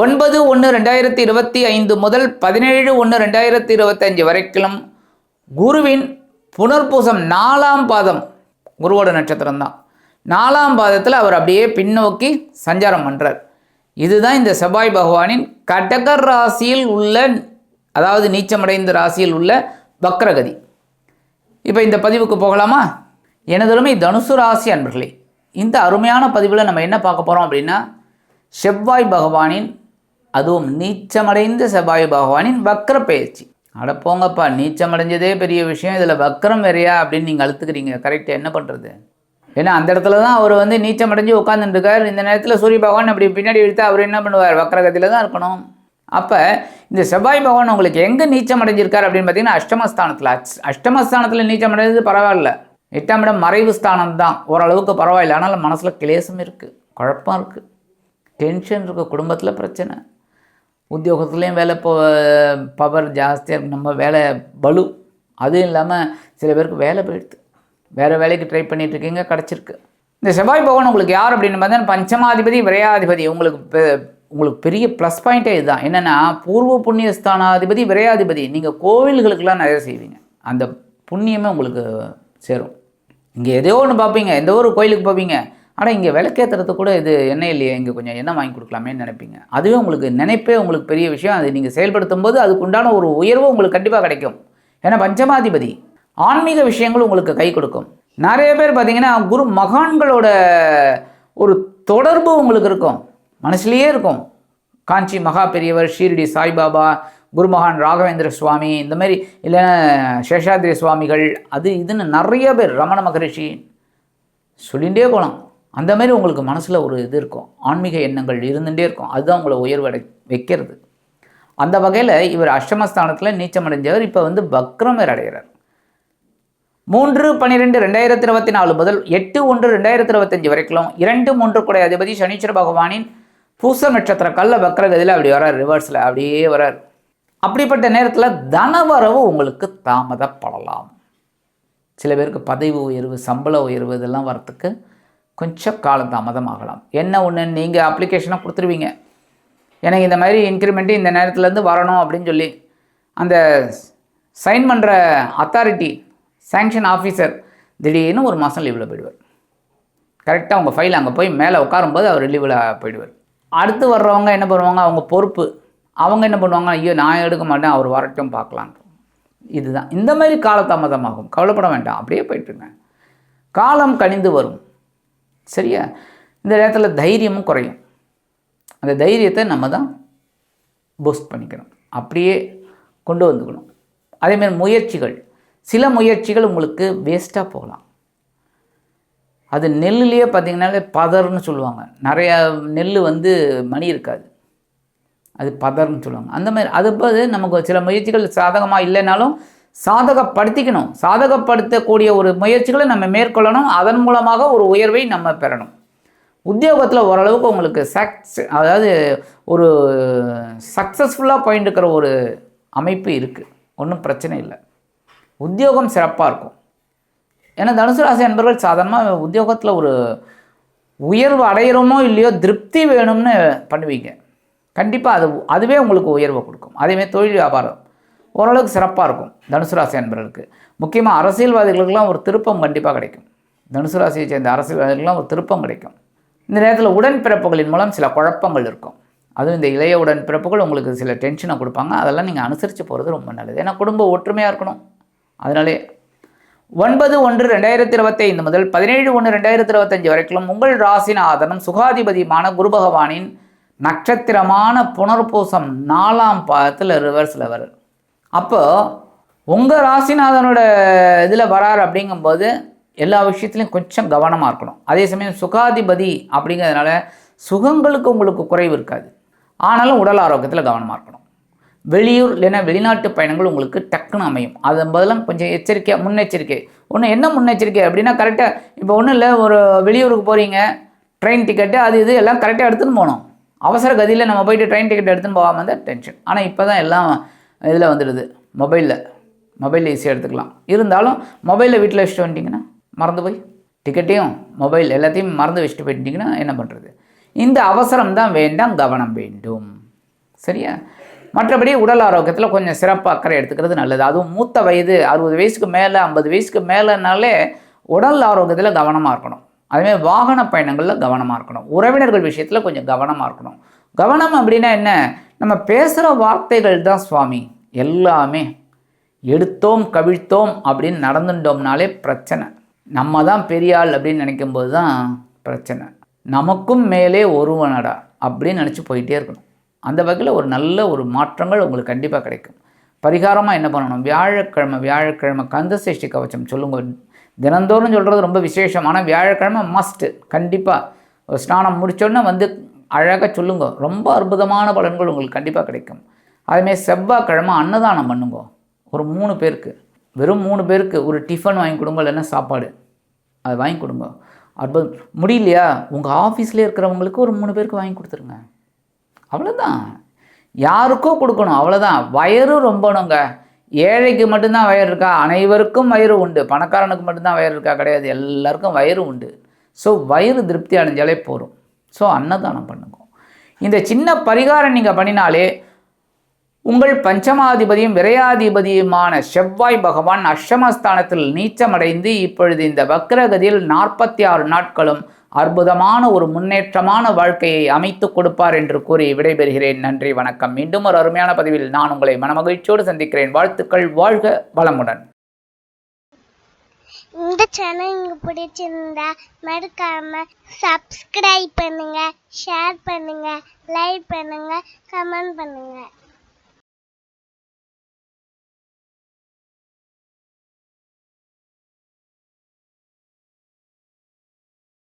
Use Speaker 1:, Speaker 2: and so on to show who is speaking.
Speaker 1: ஒன்பது ஒன்று ரெண்டாயிரத்தி இருபத்தி ஐந்து முதல் பதினேழு ஒன்று ரெண்டாயிரத்தி இருபத்தஞ்சு வரைக்கும் குருவின் புனர்பூசம் நாலாம் பாதம் குருவோட நட்சத்திரம் தான். நாலாம் பாதத்தில் அவர் அப்படியே பின்னோக்கி சஞ்சாரம் பண்ணுறார் இதுதான் இந்த செவ்வாய் பகவானின் கடகர் ராசியில் உள்ள அதாவது நீச்சமடைந்த ராசியில் உள்ள வக்ரகதி. இப்போ இந்த பதிவுக்கு போகலாமா? எனதுமே தனுசு ராசி அன்பர்களே இந்த அருமையான பதிவில் நம்ம என்ன பார்க்க போகிறோம் அப்படின்னா செவ்வாய் பகவானின் அதுவும் நீச்சமடைந்த செவ்வாய் பகவானின் வக்ர பயிற்சி. அட போங்கப்பா நீச்சமடைஞ்சதே பெரிய விஷயம். இதில் வக்ரம் வேறையா அப்படின்னு நீங்கள் அழுத்துக்கிறீங்க. கரெக்டாக என்ன பண்ணுறது ஏன்னா அந்த இடத்துல தான் அவர் வந்து நீச்சமடைஞ்சு உட்காந்துருக்கார் இந்த நேரத்தில் சூரிய பகவான் அப்படி பின்னாடி இழுத்தா அவர் என்ன பண்ணுவார்? வக்ரகதியில் தான் இருக்கணும். அப்போ இந்த செவ்வாய் பகவான் உங்களுக்கு எங்கே நீச்சம் அடைஞ்சிருக்கார் அப்படின்னு பார்த்தீங்கன்னா அஷ்டமஸ்தானத்தில். அஷ்டமஸ்தானத்தில் நீச்சம் அடைஞ்சது பரவாயில்ல. எட்டாம் இடம் மறைவு ஸ்தானம் தான். ஓரளவுக்கு பரவாயில்ல. ஆனால் மனசில் கிளேசம் இருக்குது குழப்பம் இருக்குது டென்ஷன் இருக்குது குடும்பத்தில் பிரச்சனை. உத்தியோகத்துலேயும் வேலை போ பவர் ஜாஸ்தியாக இருக்கு. நம்ம வேலை பலு அதுவும் இல்லாமல் சில பேருக்கு வேலை போயிடுது. வேறு வேலைக்கு ட்ரை பண்ணிகிட்ருக்கீங்க கிடச்சிருக்கு. இந்த செவ்வாய் பகவான் உங்களுக்கு யார் அப்படின்னு பார்த்தா பஞ்சமாதிபதி விரையாதிபதி. உங்களுக்கு பெ- உங்களுக்கு பெரிய ப்ளஸ் பாயிண்ட்டே இதுதான். என்னென்னா பூர்வ புண்ணிய ஸ்தானாதிபதி விரையாதிபதி. நீங்கள் கோவில்களுக்கெல்லாம் நிறைய செய்வீங்க. அந்த புண்ணியமே உங்களுக்கு சேரும். இங்கே ஏதோ ஒன்று பார்ப்பீங்க. எந்த ஒரு கோயிலுக்கு போவீங்க. ஆனால் இங்கே விளக்கேற்றுறது கூட இது என்ன இல்லையே இங்கே கொஞ்சம் என்ன வாங்கி கொடுக்கலாமேன்னு நினைப்பீங்க. அதுவே உங்களுக்கு நினைப்பே உங்களுக்கு பெரிய விஷயம். அது நீங்கள் செயல்படுத்தும் போது அதுக்குண்டான ஒரு உயர்வு உங்களுக்கு கண்டிப்பாக கிடைக்கும். ஏன்னா பஞ்சமாதிபதி ஆன்மீக விஷயங்கள் உங்களுக்கு கை கொடுக்கும். நிறைய பேர் பார்த்தீங்கன்னா குரு மகான்களோட ஒரு தொடர்பு உங்களுக்கு இருக்கும். மனசுலேயே இருக்கும். காஞ்சி மகா பெரியவர் ஷீரடி சாய்பாபா குருமகான் ராகவேந்திர சுவாமி இந்த மாதிரி இல்லைன்னா சேஷாதிரி சுவாமிகள் அது இதுன்னு நிறைய பேர் ரமண மகரிஷி சொல்லிகிட்டே போகலாம். அந்த மாதிரி உங்களுக்கு மனசில் ஒரு இது இருக்கும். ஆன்மீக எண்ணங்கள் இருந்துகிட்டே இருக்கும். அதுதான் உங்களை உயர்வடை வைக்கிறது. அந்த வகையில் இவர் அஷ்டமஸ்தானத்தில் நீச்சமடைஞ்சவர் இப்போ வந்து வக்ரமர் அடைகிறார். மூன்று பன்னிரெண்டு ரெண்டாயிரத்தி இருபத்தி நாலு முதல் எட்டு ஒன்று ரெண்டாயிரத்தி இருபத்தஞ்சு வரைக்கும் இரண்டு மூன்று கூட அதிபதி சனீஸ்வர பகவானின் பூச நட்சத்திர கல்ல வக்ரகதியில் அப்படி வரார் ரிவர்ஸில் அப்படியே வரார் அப்படிப்பட்ட நேரத்தில் தனவரவு உங்களுக்கு தாமதப்படலாம். சில பேருக்கு பதவி உயர்வு சம்பள உயர்வு இதெல்லாம் வரத்துக்கு கொஞ்சம் காலம் தாமதம் ஆகலாம் என்ன ஒன்று நீங்கள் அப்ளிகேஷனை கொடுத்துருவீங்க. எனக்கு இந்த மாதிரி இன்க்ரிமெண்ட்டு இந்த நேரத்துலேருந்து வரணும் அப்படின்னு சொல்லி அந்த சைன் பண்ணுற அத்தாரிட்டி சேங்ஷன் ஆஃபீஸர் திடீர்னு ஒரு மாதம் லீவில் போயிடுவார். கரெக்டாக அவங்க ஃபைல் அங்கே போய் மேலே உட்காரும்போது அவர் லீவில் போயிடுவார். அடுத்து வர்றவங்க என்ன பண்ணுவாங்க? அவங்க பொறுப்பு. அவங்க என்ன பண்ணுவாங்க? ஐயோ நான் எடுக்க மாட்டேன் அவர் வரட்டும் பார்க்கலாம். இதுதான். இந்த மாதிரி காலதாமதமாகும் கவலைப்பட வேண்டாம். அப்படியே போயிட்டுருங்க காலம் கனிந்து வரும். சரியா? இந்த நேரத்தில் தைரியமும் குறையும். அந்த தைரியத்தை நம்ம தான் பூஸ்ட் பண்ணிக்கணும். அப்படியே கொண்டு வந்துக்கணும். அதேமாதிரி முயற்சிகள். சில முயற்சிகள் உங்களுக்கு வேஸ்ட்டாக போகலாம். அது நெல்லுலேயே பார்த்தீங்கன்னாலே பதர்னு சொல்லுவாங்க. நிறையா நெல் வந்து மணி இருக்காது. அது பதர்னு சொல்லுவாங்க. அந்த மாதிரி அது போது நமக்கு சில முயற்சிகள் சாதகமாக இல்லைனாலும் சாதகப்படுத்திக்கணும். சாதகப்படுத்தக்கூடிய ஒரு முயற்சிகளை நம்ம மேற்கொள்ளணும். அதன் மூலமாக ஒரு உயர்வை நம்ம பெறணும். உத்தியோகத்தில் ஓரளவுக்கு உங்களுக்கு சக்ஸ் அதாவது ஒரு சக்ஸஸ்ஃபுல்லாக போயிட்டு இருக்கிற ஒரு அமைப்பு இருக்குது ஒன்றும் பிரச்சனை இல்லை. உத்தியோகம் சிறப்பாக இருக்கும். ஏன்னா தனுசு ராசி என்பவர்கள் சாதாரணமாக உத்தியோகத்தில் ஒரு உயர்வு அடையிறோமோ இல்லையோ திருப்தி வேணும்னு பண்ணுவீங்க. கண்டிப்பாக அது அதுவே உங்களுக்கு உயர்வை கொடுக்கும். அதேமாதிரி தொழில் வியாபாரம். ஓரளவுக்கு சிறப்பாக இருக்கும் தனுசு ராசி அன்பர்களுக்கு. முக்கியமாக அரசியல்வாதிகளுக்கெல்லாம் ஒரு திருப்பம் கண்டிப்பாக கிடைக்கும். தனுசு ராசியை சேர்ந்த அரசியல்வாதிகளுக்கெல்லாம் ஒரு திருப்பம் கிடைக்கும். இந்த நேரத்தில் உடன்பிறப்புகளின் மூலம் சில குழப்பங்கள் இருக்கும். அதுவும் இந்த இளைய உடன்பிறப்புகள் உங்களுக்கு சில டென்ஷனை கொடுப்பாங்க. அதெல்லாம் நீங்கள் அனுசரித்து போகிறது ரொம்ப நல்லது. ஏன்னா குடும்ப ஒற்றுமையாக இருக்கணும். அதனாலே ஒன்பது ஒன்று ரெண்டாயிரத்தி இருபத்தைந்து முதல் பதினேழு ஒன்று ரெண்டாயிரத்தி இருபத்தஞ்சு வரைக்கும் உங்கள் ராசிநாதனும் சுகாதிபதியுமான குரு பகவானின் நட்சத்திரமான புனர்பூசம் நாலாம் பாதத்தில் ரிவர்ஸில் வரும் அப்போ உங்கள் ராசிநாதனோட இதில் வரார் அப்படிங்கும்போது எல்லா விஷயத்துலையும் கொஞ்சம் கவனமாக இருக்கணும். அதே சமயம் சுகாதிபதி அப்படிங்கிறதுனால சுகங்களுக்கு உங்களுக்கு குறைவு இருக்காது. ஆனாலும் உடல் ஆரோக்கியத்தில் கவனமாக இருக்கணும். வெளியூர் இல்லைன்னா வெளிநாட்டு பயணங்கள் உங்களுக்கு டக்குன்னு அமையும். அதன் பதிலாக கொஞ்சம் எச்சரிக்கையாக முன்னெச்சரிக்கை. ஒன்று என்ன முன்னெச்சரிக்கை அப்படின்னா கரெக்டாக இப்போ ஒன்றும் இல்லை ஒரு வெளியூருக்கு போகிறீங்க ட்ரெயின் டிக்கெட்டு அது இது எல்லாம் கரெக்டாக எடுத்துன்னு போகணும். அவசர கதியில் நம்ம போயிட்டு ட்ரெயின் டிக்கெட் எடுத்துன்னு போகாமல் தான் டென்ஷன் ஆனால் இப்போ தான் எல்லாம் இதில் வந்துடுது. மொபைலில். மொபைலில் ஈஸியாக எடுத்துக்கலாம். இருந்தாலும் மொபைலில் வீட்டில் வச்சுட்டு வந்துட்டிங்கன்னா மறந்து போய். டிக்கெட்டையும் மொபைல் எல்லாத்தையும் மறந்து வச்சுட்டு போயிட்டீங்கன்னா என்ன பண்ணுறது இந்த அவசரம் தான் வேண்டாம் கவனம் வேண்டும். சரியா? மற்றபடி உடல் ஆரோக்கியத்தில் கொஞ்சம் சிறப்பாக அக்கறை எடுத்துக்கிறது நல்லது. அதுவும் மூத்த வயது அறுபது வயசுக்கு மேலே ஐம்பது வயசுக்கு மேலேனாலே உடல் ஆரோக்கியத்தில் கவனமாக இருக்கணும். அதுமாதிரி வாகன பயணங்களில் கவனமாக இருக்கணும். உறவினர்கள் விஷயத்தில் கொஞ்சம் கவனமாக இருக்கணும். கவனம் அப்படின்னா என்ன? நம்ம பேசுகிற வார்த்தைகள் தான் சுவாமி. எல்லாமே எடுத்தோம் கவிழ்த்தோம் அப்படின்னு நடந்துட்டோம்னாலே பிரச்சனை. நம்ம தான் பெரியாள் அப்படின்னு நினைக்கும்போது தான் பிரச்சனை. நமக்கும் மேலே ஒருவனடா அப்படின்னு நினச்சி போயிட்டே இருக்கணும். அந்த வகையில் ஒரு நல்ல ஒரு மாற்றங்கள் உங்களுக்கு கண்டிப்பாக கிடைக்கும். பரிகாரமாக என்ன பண்ணணும்? வியாழக்கிழமை வியாழக்கிழமை கந்த சேஷ்டி கவச்சம் சொல்லுங்கள் தினந்தோறும் சொல்கிறது ரொம்ப விசேஷம். ஆனால் வியாழக்கிழமை மஸ்ட்டு கண்டிப்பாக ஒரு ஸ்நானம் முடித்தோடனே வந்து அழகாக சொல்லுங்க. ரொம்ப அற்புதமான பலன்கள் உங்களுக்கு கண்டிப்பாக கிடைக்கும். அதுமாரி செவ்வாய்க்கிழமை அன்னதானம் பண்ணுங்க. ஒரு மூணு பேருக்கு. வெறும் மூணு பேருக்கு ஒரு டிஃபன் வாங்கி கொடுங்க இல்லைன்னா சாப்பாடு. அது வாங்கி கொடுங்க. அற்புதம். முடியலையா? உங்கள் ஆஃபீஸ்லேயே இருக்கிறவங்களுக்கு ஒரு மூணு பேருக்கு வாங்கி கொடுத்துருங்க. அவ்வளோதான் யாருக்கோ கொடுக்கணும். அவ்வளோதான் வயறு ரொம்பணுங்க. ஏழைக்கு மட்டும்தான் வயிறு இருக்கா? அனைவருக்கும் வயிறு உண்டு. பணக்காரனுக்கு மட்டும்தான் வயிறு இருக்கா? கிடையாது. எல்லாருக்கும் வயிறு உண்டு. ஸோ வயிறு திருப்தி அடைஞ்சாலே போதும். ஸோ அன்னதானம் பண்ணுங்க. இந்த சின்ன பரிகாரம் நீங்கள் பண்ணினாலே உங்கள் பஞ்சமாதிபதியும் விரையாதிபதியுமான செவ்வாய் பகவான் அஷ்டமஸ்தானத்தில் நீச்சமடைந்து இப்பொழுது இந்த வக்ரகதியில் நாற்பத்தி ஆறு நாட்களும் அற்புதமான ஒரு முன்னேற்றமான வாழ்க்கையை அமைத்து கொடுப்பார் என்று கூறி விடைபெறுகிறேன். நன்றி வணக்கம். மீண்டும் ஒரு அருமையான பதிவில் நான் உங்களை மனமகிழ்ச்சியோடு சந்திக்கிறேன். வாழ்த்துக்கள் வாழ்க வளமுடன்.
Speaker 2: இந்த சேனல் உங்களுக்கு பிடிச்சிருந்தா மறக்காம சப்ஸ்கிரைப் பண்ணுங்க ஷேர் பண்ணுங்க லைக் பண்ணுங்க கமெண்ட் பண்ணுங்க.